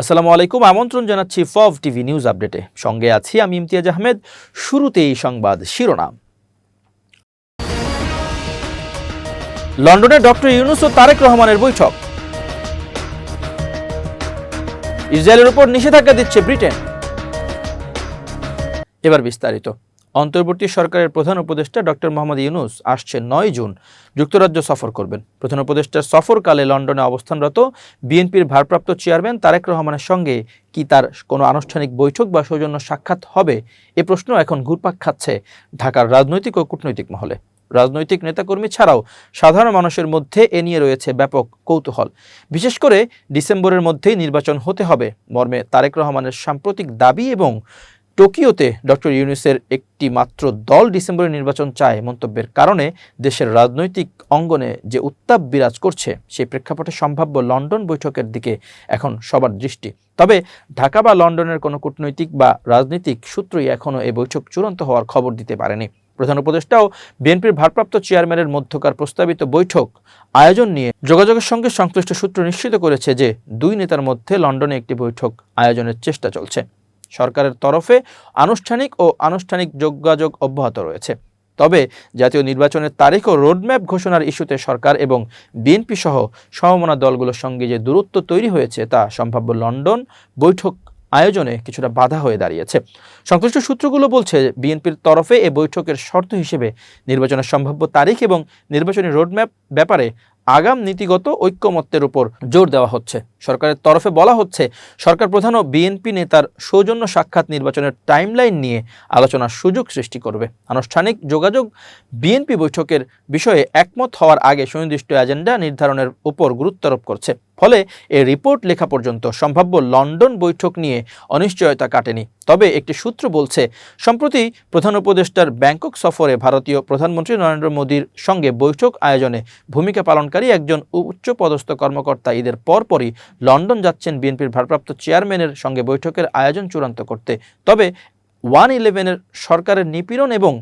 আসসালামু আলাইকুম, আমন্ত্রণ জানাচ্ছি ফভ টিভি নিউজ আপডেটে। সঙ্গে আছি আমি ইমতিয়াজ আহমেদ। শুরুতেই সংবাদ শিরোনাম। লন্ডনে ডক্টর ইউনুস ও তারেক রহমানের বৈঠক। ইসরায়েলের উপর নিষেধাজ্ঞা দিচ্ছে ব্রিটেন। এবার বিস্তারিত। অন্তর্বর্তী সরকারের প্রধান উপদেষ্টা ডক্টর মোহাম্মদ ইউনুস আসছে নয় জুন যুক্তরাজ্য সফর করবেন। প্রধান উপদেষ্টার সফরকালে লন্ডনে অবস্থানরত বিএনপির ভারপ্রাপ্ত চেয়ারম্যান তারেক রহমানের সঙ্গে কি তার কোনো আনুষ্ঠানিক বৈঠক বা সৌজন্য সাক্ষাৎ হবে? এ প্রশ্ন এখন ঘুরপাক খাচ্ছে ঢাকার রাজনৈতিক ও কূটনৈতিক মহলে। রাজনৈতিক নেতাকর্মী ছাড়াও সাধারণ মানুষের মধ্যে এ নিয়ে রয়েছে ব্যাপক কৌতূহল। বিশেষ করে ডিসেম্বরের মধ্যেই নির্বাচন হতে হবে। মর্মে তারেক রহমানের সাম্প্রতিক দাবি এবং টোকিওতে ডক্টর ইউনুসের একটি মাত্র দল ডিসেম্বরে নির্বাচন চায় মন্তব্যের কারণে দেশের রাজনৈতিক অঙ্গনে যে উত্তাপ বিরাজ করছে, সেই প্রেক্ষাপটে সম্ভাব্য লন্ডন বৈঠকের দিকে এখন সবার দৃষ্টি। তবে ঢাকা বা লন্ডনের কোনো কূটনৈতিক বা রাজনৈতিক সূত্রই এখনও এই বৈঠক চূড়ান্ত হওয়ার খবর দিতে পারেনি। প্রধান উপদেষ্টাও বিএনপির ভারপ্রাপ্ত চেয়ারম্যানের মধ্যকার প্রস্তাবিত বৈঠক আয়োজন নিয়ে যোগাযোগের সঙ্গে সংশ্লিষ্ট সূত্র নিশ্চিত করেছে যে দুই নেতার মধ্যে লন্ডনে একটি বৈঠক আয়োজনের চেষ্টা চলছে। সরকারের তরফে আনুষ্ঠানিক ও আনুষ্ঠানিক যোগাযোগ অব্যাহত রয়েছে। তবে জাতীয় নির্বাচনের তারিখ ও রোডম্যাপ ঘোষণার ইস্যুতে সরকার এবং বিএনপি সহ সমমনা দলগুলোর সঙ্গে যে দূরত্ব তৈরি হয়েছে তা সম্ভাব্য লন্ডন বৈঠক আয়োজনে কিছুটা বাধা হয়ে দাঁড়িয়েছে। সংশ্লিষ্ট সূত্রগুলো বলছে, বিএনপির তরফে এ বৈঠকের শর্ত হিসেবে নির্বাচনের সম্ভাব্য তারিখ এবং নির্বাচনী রোডম্যাপ ব্যাপারে আগাম নীতিগত ঐক্যমত্যের উপর জোর দেওয়া হচ্ছে। সরকারের তরফে বলা হচ্ছে, সরকার প্রধান ও বিএনপি নেতার সৌজন্য সাক্ষাৎ নির্বাচনের টাইমলাইন নিয়ে আলোচনার সুযোগ সৃষ্টি করবে। আনুষ্ঠানিক যোগাযোগ বিএনপি বৈঠকের বিষয়ে একমত হওয়ার আগে সুনির্দিষ্ট এজেন্ডা নির্ধারণের উপর গুরুত্বারোপ করছে। ফলে এ রিপোর্ট লেখা পর্যন্ত সম্ভাব্য লন্ডন বৈঠক নিয়ে অনিশ্চয়তা কাটেনি। তবে একটি সূত্র বলছে, সম্প্রতি প্রধান উপদেষ্টার ব্যাংকক সফরে ভারতীয় প্রধানমন্ত্রী নরেন্দ্র মোদীর সঙ্গে বৈঠক আয়োজনে ভূমিকা পালনকারী একজন উচ্চ পদস্থ কর্মকর্তা ঈদের পরপরই লন্ডন যাচ্ছেন বিএনপির ভারপ্রাপ্ত চেয়ারম্যানের সঙ্গে বৈঠকের আয়োজন চূড়ান্ত করতে। তবে ওয়ান ইলেভেনের সরকারের নিপীড়ন এবং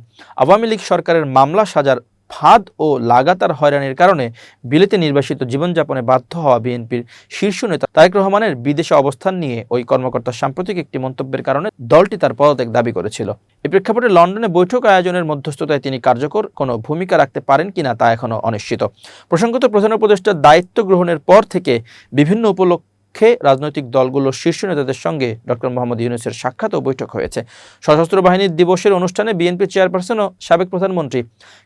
আওয়ামী লীগ সরকারের মামলা সাজার ফাঁদ ও লাগাতার হয়রানির কারণে বিলেতে নির্বাসিত জীবনযাপনে বাধ্য হওয়া বিএনপির শীর্ষ নেতা তারেক রহমানের বিদেশে অবস্থান নিয়ে ওই কর্মকর্তার সাম্প্রতিক একটি মন্তব্যের কারণে দলটি তার পদত্যাগ দাবি করেছিল। এ প্রেক্ষাপটে লন্ডনে বৈঠক আয়োজনের মধ্যস্থতায় তিনি কার্যকর কোনো ভূমিকা রাখতে পারেন কিনা তা এখনও অনিশ্চিত। প্রসঙ্গত প্রধান উপদেষ্টার দায়িত্ব গ্রহণের পর থেকে বিভিন্ন উপলক্ষ লক্ষ্যে রাজনৈতিক দলগুলোর শীর্ষ নেতাদের সঙ্গে ডক্টর মোহাম্মদ ইউনুসের সাক্ষাৎ ও বৈঠক হয়েছে। সশস্ত্র বাহিনীর দিবসের অনুষ্ঠানে বিএনপি চেয়ারপারসন ও সাবেক প্রধানমন্ত্রী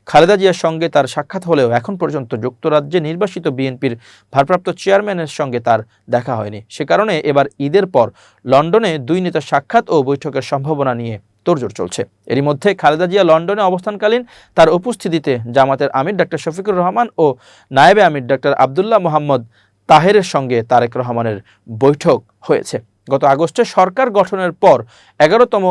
খালেদা জিয়ার সঙ্গে তার সাক্ষাৎ হলেও এখন পর্যন্ত যুক্তরাজ্যে নির্বাসিত বিএনপির ভারপ্রাপ্ত চেয়ারম্যানের সঙ্গে তার দেখা হয়নি। সে কারণে এবার ঈদের পর লন্ডনে দুই নেতার সাক্ষাৎ ও বৈঠকের সম্ভাবনা নিয়ে তোড়জোড় চলছে। এরই মধ্যে খালেদা জিয়া লন্ডনে অবস্থানকালীন তার উপস্থিতিতে জামাতের আমির ডাক্তার শফিকুর রহমান ও নায়েবে আমির ডাক্তার আবদুল্লাহ মোহাম্মদ তাহেরের সঙ্গে তারেক রহমানের বৈঠক হয়েছে। গত আগস্টে সরকার গঠনের পর এগারোতম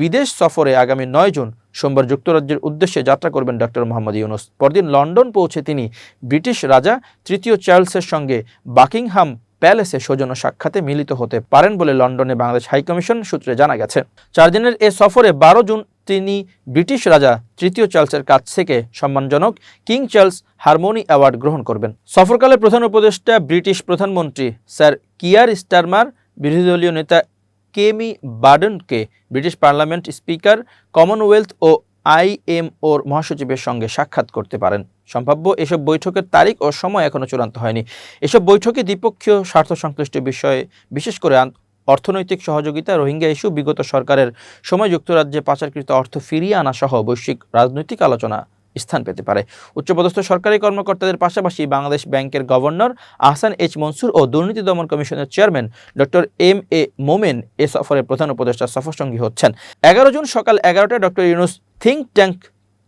বিদেশ সফরে আগামী নয় জুন সোমবার যুক্তরাজ্যের উদ্দেশ্যে যাত্রা করবেন ডক্টর মোহাম্মদ ইউনুস। পরদিন লন্ডন পৌঁছে তিনি ব্রিটিশ রাজা, তৃতীয় চার্লসের সঙ্গে বাকিংহাম প্যালেসে সৌজন্য সাক্ষাতে মিলিত হতে পারেন বলে লন্ডনে বাংলাদেশ হাইকমিশন সূত্রে জানা গেছে। চার দিনের এ সফরে বারো জুন তিনি ব্রিটিশ রাজা তৃতীয় চার্লসের কাছ থেকে সম্মানজনক কিং চার্লস হারমোনি অ্যাওয়ার্ড গ্রহণ করবেন। সফরকালে প্রধান উপদেষ্টা ব্রিটিশ প্রধানমন্ত্রী স্যার কিয়ার স্টারমার, বিরোধী দলীয় নেতা কেমি বার্ডনকে ব্রিটিশ পার্লামেন্ট স্পিকার, কমনওয়েলথ ও আইএমওর মহাসচিবের সঙ্গে সাক্ষাৎ করতে পারেন। সম্ভাব্য এসব বৈঠকের তারিখ ও সময় এখনও চূড়ান্ত হয়নি। এসব বৈঠকে দ্বিপক্ষীয় স্বার্থ সংশ্লিষ্ট বিষয়ে বিশেষ করে অর্থনৈতিক সহযোগিতা রোহিঙ্গা ইস্যু বিগত সরকারের সময় যুক্তরাজ্যে পাচারকৃত অর্থ ফিরিয়ে আনা সহ বৈশ্বিক রাজনৈতিক আলোচনা স্থান পেতে পারে। উচ্চপদস্থ সরকারি কর্মকর্তাদের পাশাপাশি বাংলাদেশ ব্যাংকের গভর্নর আহসান এইচ মনসুর ও দুর্নীতি দমন কমিশনের chairman doctor M A Momen এ সফরের প্রধান উপদেষ্টা সফরসঙ্গী হচ্ছেন। এগারো জুন সকাল এগারোটায় doctor Yunus think tank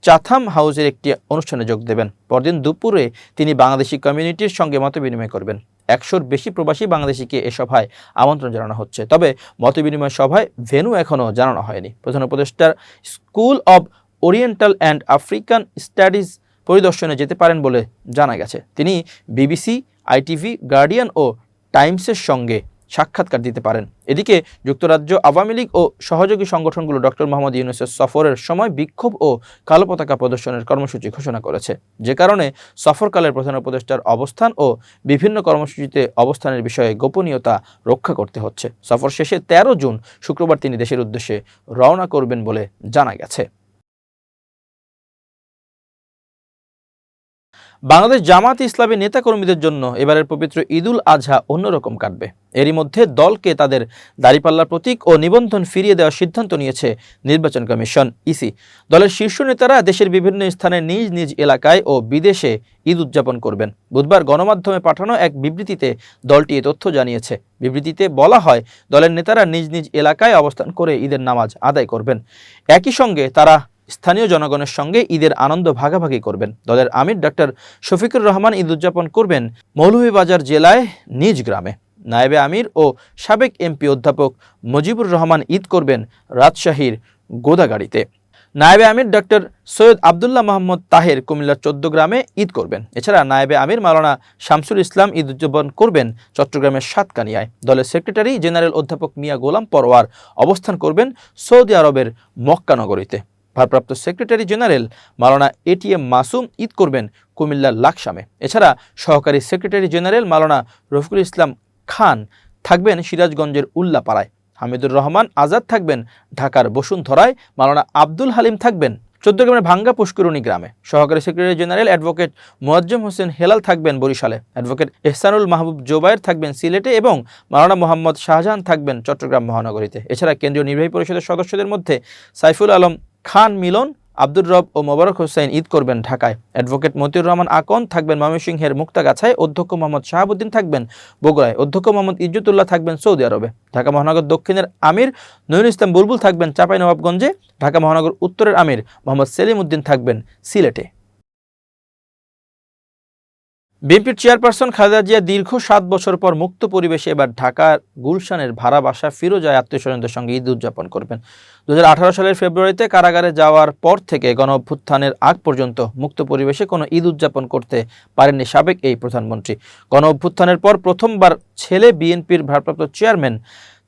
Chatham হাউসের একটি অনুষ্ঠানে যোগ দেবেন। পরদিন দুপুরে তিনি বাংলাদেশি কমিউনিটির সঙ্গে মত বিনিময় করবেন। একশোর বেশি প্রবাসী বাংলাদেশিকে এ সভায় আমন্ত্রণ জানানো হচ্ছে। তবে মতবিনিময় সভায় ভেনু এখনও জানানো হয়নি। প্রধান উপদেষ্টার school of oriental and African studies পরিদর্শনে যেতে পারেন বলে জানা গেছে। তিনি বিবিসি, আইটিভি, গার্ডিয়ান ও টাইমসের সঙ্গে সাক্ষাৎকার দিতে পারেন। এদিকে যুক্তরাজ্য আওয়ামী লীগ ও সহযোগী সংগঠনগুলো ডক্টর মোহাম্মদ ইউনুসের সফরের সময় বিক্ষোভ ও কালো পতাকা প্রদর্শনের কর্মসূচি ঘোষণা করেছে। যে কারণে সফরকালের প্রধান উপদেষ্টার অবস্থান ও বিভিন্ন কর্মসূচিতে অবস্থানের বিষয়ে গোপনীয়তা রক্ষা করতে হচ্ছে। সফর শেষে তেরো জুন শুক্রবার তিনি দেশের উদ্দেশ্যে রওনা করবেন বলে জানা গেছে। বাংলাদেশ জামাত ইসলামী নেতাকর্মীদের জন্য এবারের পবিত্র ঈদুল আজহা অন্যরকম কাটবে। এরই মধ্যে দলকে তাদের দাড়িপাল্লার প্রতীক ও নিবন্ধন ফিরিয়ে দেওয়ার সিদ্ধান্ত নিয়েছে নির্বাচন কমিশন, ইসি। দলের শীর্ষ নেতারা দেশের বিভিন্ন স্থানে নিজ নিজ এলাকায় ও বিদেশে ঈদ উদযাপন করবেন। বুধবার গণমাধ্যমে পাঠানো এক বিবৃতিতে দলটি এ তথ্য জানিয়েছে। বিবৃতিতে বলা হয়, দলের নেতারা নিজ নিজ এলাকায় অবস্থান করে ঈদের নামাজ আদায় করবেন। একই সঙ্গে তারা স্থানীয় জনগণের সঙ্গে ঈদের আনন্দ ভাগাভাগি করবেন। দলের আমির ডক্টর শফিকুর রহমান ঈদ উদযাপন করবেন মৌলভীবাজার জেলায় নিজ গ্রামে। নায়েবে আমির ও সাবেক এমপি অধ্যাপক মুজিবুর রহমান ঈদ করবেন রাজশাহীর গোদাগাড়িতে। নায়েবে আমির ডক্টর সৈয়দ আবদুল্লাহ মোহাম্মদ তাহের কুমিল্লার চোদ্দ গ্রামে ঈদ করবেন। এছাড়া নায়েবে আমির মাওলানা শামসুল ইসলাম ঈদ উদযাপন করবেন চট্টগ্রামের সাতকানিয়ায়। দলের সেক্রেটারি জেনারেল অধ্যাপক মিয়া গোলাম পরোয়ার অবস্থান করবেন সৌদি আরবের মক্কা নগরীতে। ভারপ্রাপ্ত secretary general Maulana ATM Masum Eid করবেন কুমিল্লার লাকসামে। এছাড়া সহকারী সেক্রেটারি জেনারেল মালানা রফিকুল ইসলাম খান থাকবেন সিরাজগঞ্জের উল্লাপাড়ায়। হামিদুর রহমান আজাদ থাকবেন ঢাকার বসুন্ধরায়। মালানা আব্দুল হালিম থাকবেন চৌদ্দগ্রামের ভাঙ্গা পুষ্করণী গ্রামে। সহকারী secretary general advocate Moazzem Hossain Helal থাকবেন বরিশালে। অ্যাডভোকেট এহসানুল মাহবুব জোবায়ের থাকবেন সিলেটে এবং মাওলানা মোহাম্মদ শাহজাহান থাকবেন চট্টগ্রাম মহানগরীতে। এছাড়া কেন্দ্রীয় নির্বাহী পরিষদের সদস্যদের মধ্যে সাইফুল আলম খান মিলন, আব্দুর রব ও মোবারক হোসেন ঈদ করবেন ঢাকায়। অ্যাডভোকেট মতিউর রহমান আকন থাকবেন ময়মনসিংহের মুক্তাগাছায়। অধ্যক্ষ মোহাম্মদ শাহাবুদ্দিন থাকবেন বগুড়ায়। অধ্যক্ষ মোহাম্মদ ইজ্জতুল্লাহ থাকবেন সৌদি আরবে। ঢাকা মহানগর দক্ষিণের আমির নয়ন ইসলাম বুলবুল থাকবেন চাঁপাইনবাবগঞ্জে ঢাকা মহানগর উত্তরের আমির মোহাম্মদ সেলিম উদ্দিন থাকবেন সিলেটে। বিএনপির চেয়ারপারসন খালেদা জিয়া দীর্ঘ সাত বছর পর মুক্ত পরিবেশে এবার ঢাকার গুলশানের ভাড়া বাসা ফিরোজায় আত্মীয় স্বজনদের সঙ্গে ঈদ উদযাপন করবেন। দু হাজার আঠারো সালের ফেব্রুয়ারিতে কারাগারে যাওয়ার পর থেকে গণ অভ্যুত্থানের আগ পর্যন্ত মুক্ত পরিবেশে কোনো ঈদ উদযাপন করতে পারেননি সাবেক এই প্রধানমন্ত্রী। গণ অভ্যুত্থানের পর প্রথমবার ছেলে বিএনপির ভারপ্রাপ্ত চেয়ারম্যান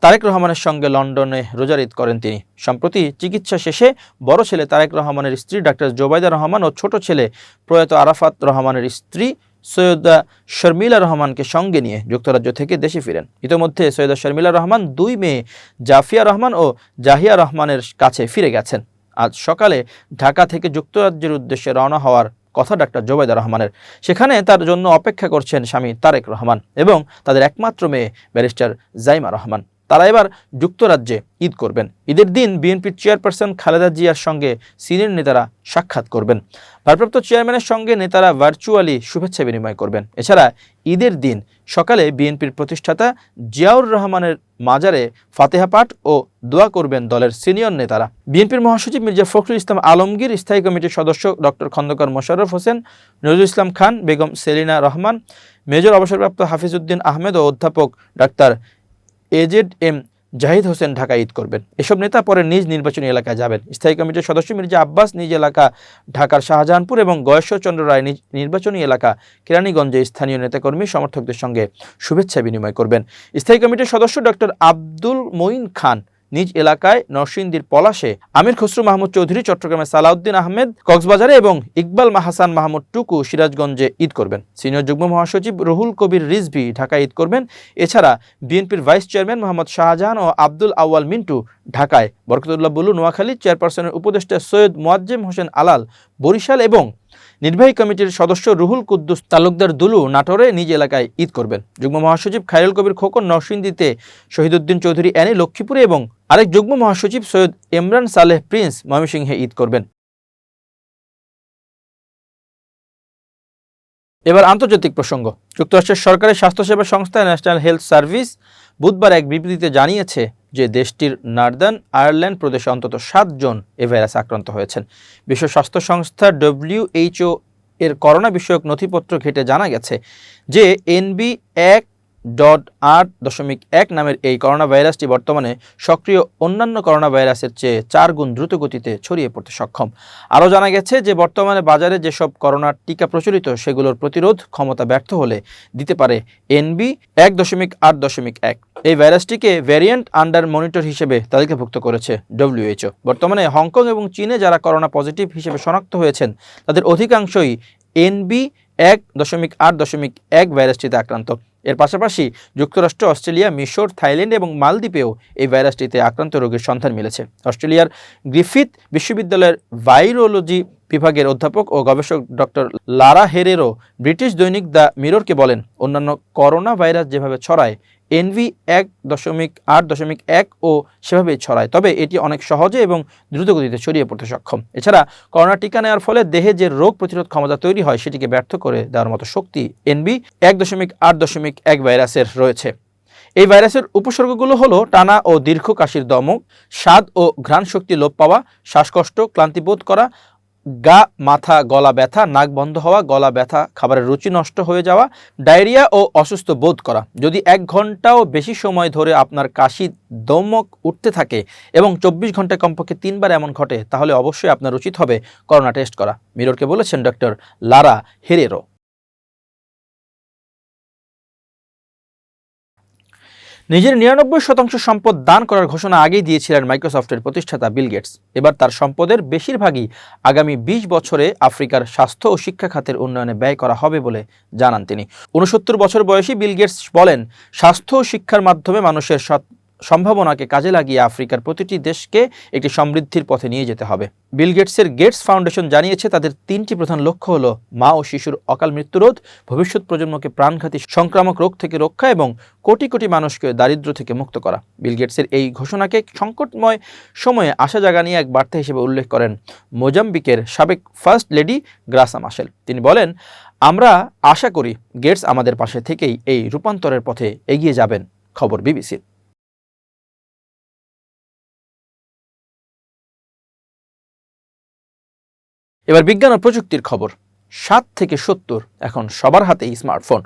তারেক রহমানের সঙ্গে লন্ডনে রোজার ঈদ করেন তিনি। সম্প্রতি চিকিৎসা শেষে বড় ছেলে তারেক রহমানের স্ত্রী ডাক্তার জোবাইদা রহমান ও ছোট ছেলে প্রয়াত আরাফাত রহমানের স্ত্রী সৈয়দা শর্মিলা রহমানকে সঙ্গে নিয়ে যুক্তরাজ্য থেকে দেশে ফিরেন। ইতোমধ্যে সৈয়দা শর্মিলা রহমান দুই মেয়ে, জাফিয়া রহমান ও জাহিয়া রহমানের কাছে ফিরে গেছেন। আজ সকালে ঢাকা থেকে যুক্তরাজ্যের উদ্দেশ্যে রওনা হওয়ার কথা ডাক্তার জোবাইদা রহমানের। সেখানে তার জন্য অপেক্ষা করছেন স্বামী তারেক রহমান এবং তাদের একমাত্র মেয়ে ব্যারিস্টার জাইমা রহমান। তারা এবার যুক্তরাজ্যে ঈদ করবেন। ঈদের দিন বিএনপির চেয়ারপারসন খালেদা জিয়ার সঙ্গে সিনিয়র নেতারা সাক্ষাৎ করবেন। ভারপ্রাপ্ত চেয়ারম্যানের সঙ্গে নেতারা ভার্চুয়ালি শুভেচ্ছা বিনিময় করবেন। এছাড়া ঈদের দিন সকালে বিএনপির প্রতিষ্ঠাতা জিয়াউর রহমানের মাজারে ফাতেহা পাঠ ও দোয়া করবেন দলের সিনিয়র নেতারা। বিএনপির মহাসচিব মির্জা ফখরুল ইসলাম আলমগীর, স্থায়ী কমিটির সদস্য ডক্টর খন্দকার মোশাররফ হোসেন, নজরুল ইসলাম খান, বেগম সেলিনা রহমান, মেজর অবসরপ্রাপ্ত হাফিজউদ্দিন আহমেদ ও অধ্যাপক doctor A Z M Zahid Hossain Dhaka Eid করবেন। এসব নেতা পরে নিজ নির্বাচনী এলাকায় যাবেন। স্থায়ী কমিটির সদস্য মির্জা আব্বাস নিজ এলাকা, ঢাকার শাহজাহানপুর এবং গয়েশ্বরচন্দ্র রায় নিজ নির্বাচনী এলাকা, কেরানীগঞ্জে স্থানীয় নেতাকর্মী সমর্থকদের সঙ্গে শুভেচ্ছা বিনিময় করবেন। স্থায়ী কমিটির সদস্য ডক্টর আব্দুল মঈন খান নিজ এলাকায় নরসিংদীর পলাশে আমির খসরু মাহমুদ চৌধুরী চট্টগ্রামে সালাউদ্দিন আহমেদ, কক্সবাজারে এবং ইকবাল মাহাসান মাহমুদ টুকু সিরাজগঞ্জে ঈদ করবেন। সিনিয়র যুগ্ম মহাসচিব রুহুল কবির রিজভি ঢাকায় ঈদ করবেন। এছাড়া বিএনপির ভাইস চেয়ারম্যান মোহাম্মদ শাহজাহান ও আব্দুল আউয়াল মিন্টু ঢাকায়। বরকতুল্লাহ বুলু নোয়াখালী চেয়ারপারসনের উপদেষ্টা সৈয়দ মোয়াজ্জেম হোসেন আলাল বরিশাল এবং নির্বাহী কমিটির সদস্য রুহুল কুদ্দুস তালুকদার দুলু নাটোরে নিজ এলাকায় ঈদ করবেন। যুগ্ম মহাসচিব খায়রুল কবির খোকন নরসিংদীতে শহীদুদ্দিন চৌধুরী অ্যানি লক্ষ্মীপুরে এবং আরেক যুগ্ম মহাসচিব সৈয়দ ইমরান সালেহ প্রিন্স ময়মনসিংহে ঈদ করবেন। এবার আন্তর্জাতিক প্রসঙ্গ। যুক্তরাষ্ট্রের সরকারি স্বাস্থ্যসেবা সংস্থা ন্যাশনাল হেলথ সার্ভিস বুধবার এক বিবৃতিতে জানিয়েছে যে দেশটির নার্দার্ন আয়ারল্যান্ড প্রদেশে অন্তত সাতজন এ ভাইরাস আক্রান্ত হয়েছেন। বিশ্ব স্বাস্থ্য সংস্থা ডব্লিউএইচও এর করোনা বিষয়ক নথিপত্র ঘেটে জানা গেছে যে এনবি এক ডট আট দশমিক এক নামের এই করোনা ভাইরাসটি বর্তমানে সক্রিয় অন্যান্য করোনা ভাইরাসের চেয়ে চার গুণ দ্রুত গতিতে ছড়িয়ে পড়তে সক্ষম। আরও জানা গেছে যে, বর্তমানে বাজারে যেসব করোনার টিকা প্রচলিত, সেগুলোর প্রতিরোধ ক্ষমতা ব্যর্থ হলে দিতে পারে এনবি এক দশমিক আট দশমিক এক। এই ভাইরাসটিকে ভ্যারিয়েন্ট আন্ডার মনিটর হিসেবে তালিকাভুক্ত করেছে ডব্লিউএইচও বর্তমানে হংকং এবং চীনে যারা করোনা পজিটিভ হিসেবে শনাক্ত হয়েছেন, তাদের অধিকাংশই এনবি এক দশমিক আট দশমিক এক ভাইরাসটিতে আক্রান্ত। এর পাশাপাশি যুক্তরাষ্ট্র, অস্ট্রেলিয়া, মিশর, থাইল্যান্ড এবং মালদ্বীপেও এই ভাইরাসটিতে আক্রান্ত রোগের সন্ধান মিলেছে। অস্ট্রেলিয়ার গ্রিফিথ বিশ্ববিদ্যালয়ের ভাইরোলজি বিভাগের অধ্যাপক ও গবেষক ডক্টর লারা হেরেরো ব্রিটিশ দৈনিক দ্য মিররকে বলেন, অন্যান্য করোনা ভাইরাস যেভাবে ছড়ায় এনভি এক দশমিক আট দশমিক এক ও সেভাবেই ছড়ায়। তবে এটি অনেক সহজে এবং দ্রুতগতিতে ছড়িয়ে পড়তে সক্ষম। এছাড়া করোনা টিকা নেওয়ার ফলে দেহে যে রোগ প্রতিরোধ ক্ষমতা তৈরি হয়, সেটিকে ব্যর্থ করে দেওয়ার মতো শক্তি এনবি এক দশমিক আট দশমিক এক ভাইরাসের রয়েছে। এই ভাইরাসের উপসর্গগুলো হলো টানা ও দীর্ঘ কাশির দমক, স্বাদ ও ঘ্রাণ শক্তি লোপ পাওয়া, শ্বাসকষ্ট ক্লান্তিবোধ করা গা, মাথা, গলা ব্যথা, নাক বন্ধ হওয়া, গলা ব্যথা, খাবারের রুচি নষ্ট হয়ে যাওয়া, ডায়রিয়া ও অসুস্থ বোধ করা। যদি এক ঘন্টাও বেশি সময় ধরে আপনার কাশি দমক উঠতে থাকে এবং চব্বিশ ঘণ্টা কমপক্ষে তিনবার এমন ঘটে, তাহলে অবশ্যই আপনার উচিত হবে করোনা টেস্ট করা। মিররকে বলেছেন ডক্টর লারা হেরেরো। নিজের নিরানব্বই শতাংশ সম্পদ দান করার ঘোষণা আগেই দিয়েছিলেন মাইক্রোসফটের প্রতিষ্ঠাতা বিল গেটস। এবার তার সম্পদের বেশিরভাগই আগামী ২০ বছরে আফ্রিকার স্বাস্থ্য ও শিক্ষা খাতের উন্নয়নে ব্যয় করা হবে বলে জানান তিনি। উনসত্তর বছর বয়সী বিল গেটস বলেন, স্বাস্থ্য ও শিক্ষার মাধ্যমে মানুষের সম্ভাবনাকে কাজে লাগিয়ে আফ্রিকার প্রতিটি দেশকে একটি সমৃদ্ধির পথে নিয়ে যেতে হবে। বিল গেটসের গেটস ফাউন্ডেশন জানিয়েছে, তাদের তিনটি প্রধান লক্ষ্য হলো মা ও শিশুর অকাল মৃত্যুরোধ ভবিষ্যৎ প্রজন্মকে প্রাণঘাতী সংক্রামক রোগ থেকে রক্ষা এবং কোটি কোটি মানুষকে দারিদ্র্য থেকে মুক্ত করা। বিল গেটসের এই ঘোষণাকে সংকটময় সময়ে আশা জাগা নিয়ে এক বার্তা হিসেবে উল্লেখ করেন মোজাম্বিকের সাবেক ফার্স্ট লেডি গ্রাসা মাসেল তিনি বলেন, আমরা আশা করি গেটস আমাদের পাশে থেকেই এই রূপান্তরের পথে এগিয়ে যাবেন। খবর বিবিসির। এবার বিজ্ঞান ও প্রযুক্তির খবর। সাত থেকে সত্তর এখন সবার হাতেই স্মার্টফোন।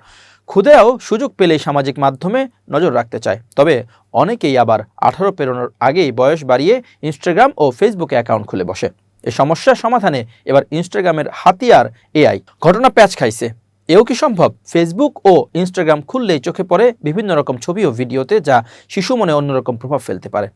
ক্ষুদেও সুযোগ পেলেই সামাজিক মাধ্যমে নজর রাখতে চায়। তবে অনেকেই আবার আঠারো পেরোনোর আগেই বয়স বাড়িয়ে ইনস্টাগ্রাম ও ফেসবুকে অ্যাকাউন্ট খুলে বসে। এ সমস্যার সমাধানে এবার ইনস্টাগ্রামের হাতিয়ার এআই। ঘটনা প্যাচ খাইছে। এও কি সম্ভব? ফেসবুক ও ইনস্টাগ্রাম খুললেই চোখে পড়ে বিভিন্ন রকম ছবি ও ভিডিওতে যা শিশু মনে অন্যরকম প্রভাব ফেলতে পারে।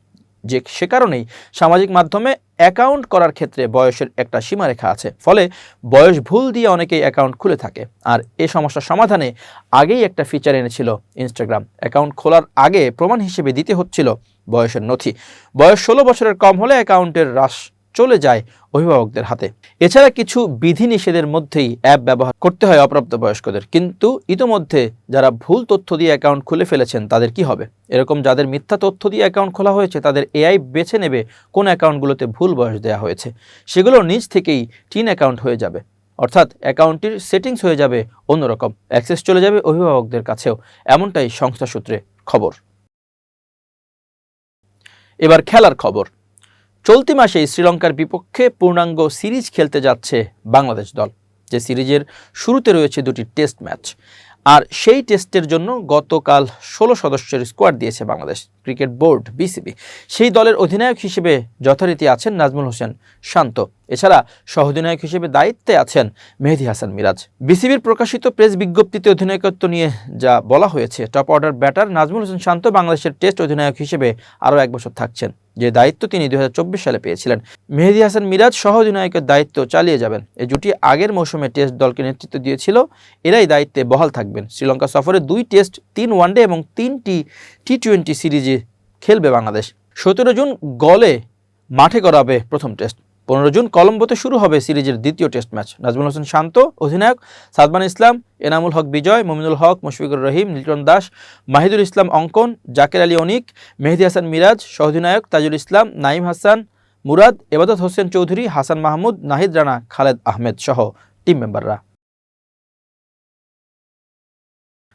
যে সে কারণেই সামাজিক মাধ্যমে অ্যাকাউন্ট করার ক্ষেত্রে বয়সের একটা সীমারেখা আছে। ফলে বয়স ভুল দিয়ে অনেকেই অ্যাকাউন্ট খুলে থাকে। আর এ সমস্যা সমাধানে আগেই একটা ফিচার এনেছিল ইনস্টাগ্রাম। অ্যাকাউন্ট খোলার আগে প্রমাণ হিসেবে দিতে হচ্ছিল বয়সের নথি। বয়স ষোলো বছরের কম হলে অ্যাকাউন্টের হ্রাস চলে যায় অভিভাবকদের হাতে। এছাড়া কিছু বিধিনিষেধের মধ্যেই অ্যাপ ব্যবহার করতে হয় অপ্রাপ্তবয়স্কদের। কিন্তু ইতোমধ্যে যারা ভুল তথ্য দিয়ে অ্যাকাউন্ট খুলে ফেলেছেন, তাদের কি হবে? এরকম যাদের মিথ্যা তথ্য দিয়ে অ্যাকাউন্ট খোলা হয়েছে, তাদের এআই বেছে নেবে কোন অ্যাকাউন্টগুলোতে ভুল বয়স দেওয়া হয়েছে। সেগুলো নিজ থেকেই টিন অ্যাকাউন্ট হয়ে যাবে। অর্থাৎ অ্যাকাউন্টটির সেটিংস হয়ে যাবে অন্যরকম। অ্যাক্সেস চলে যাবে অভিভাবকদের কাছেও। এমনটাই সংস্থা সূত্রে খবর। এবার খেলার খবর। চলতি মাসেই শ্রীলঙ্কার বিপক্ষে পূর্ণাঙ্গ সিরিজ খেলতে যাচ্ছে বাংলাদেশ দল, যে সিরিজের শুরুতে রয়েছে দুটি টেস্ট ম্যাচ। আর সেই টেস্টের জন্য গতকাল ষোলো সদস্যের স্কোয়াড দিয়েছে বাংলাদেশ ক্রিকেট বোর্ড, বিসিবি। সেই দলের অধিনায়ক হিসেবে যথারীতি আছেন নাজমুল হোসেন শান্ত। এছাড়া সহ-অধিনায়ক হিসেবে দায়িত্বে আছেন মেহেদি হাসান মিরাজ। বিসিবির প্রকাশিত প্রেস বিজ্ঞপ্তিতে অধিনায়কত্ব নিয়ে যা বলা হয়েছে, top order batter Najmul Hossain Shanto বাংলাদেশের টেস্ট অধিনায়ক হিসেবে আরও এক বছর থাকছেন। যে দায়িত্ব তিনি দুই হাজার চব্বিশ সালে পেয়েছিলেন। মেহেদি হাসান মিরাজ সহ অধিনায়কের দায়িত্ব চালিয়ে যাবেন। এই জুটি আগের মৌসুমে টেস্ট দলকে নেতৃত্ব দিয়েছিল। এরাই দায়িত্বে বহাল থাকবেন। শ্রীলঙ্কা সফরে দুই টেস্ট, তিন ওয়ানডে এবং তিনটি টি টোয়েন্টি সিরিজে খেলবে বাংলাদেশ। সতেরো জুন গলে মাঠে করাবে প্রথম টেস্ট। পনেরো জুন কলম্বোতে শুরু হবে সিরিজের দ্বিতীয় টেস্ট ম্যাচ। নাজমুল হোসেন শান্ত, অধিনায়ক সাদমান ইসলাম, এনামুল হক বিজয়, মমিনুল হক, মুশফিকুর রহিম, লিটন দাস, মাহিদুল ইসলাম অঙ্কন, জাকের আলী অনিক, মেহেদি হাসান মিরাজ, সহধিনায়ক তাজুল ইসলাম নাইম হাসান, মুরাদ, এবাদত হোসেন চৌধুরী, হাসান মাহমুদ, নাহিদ রানা, খালেদ আহমেদ সহ টিম মেম্বাররা।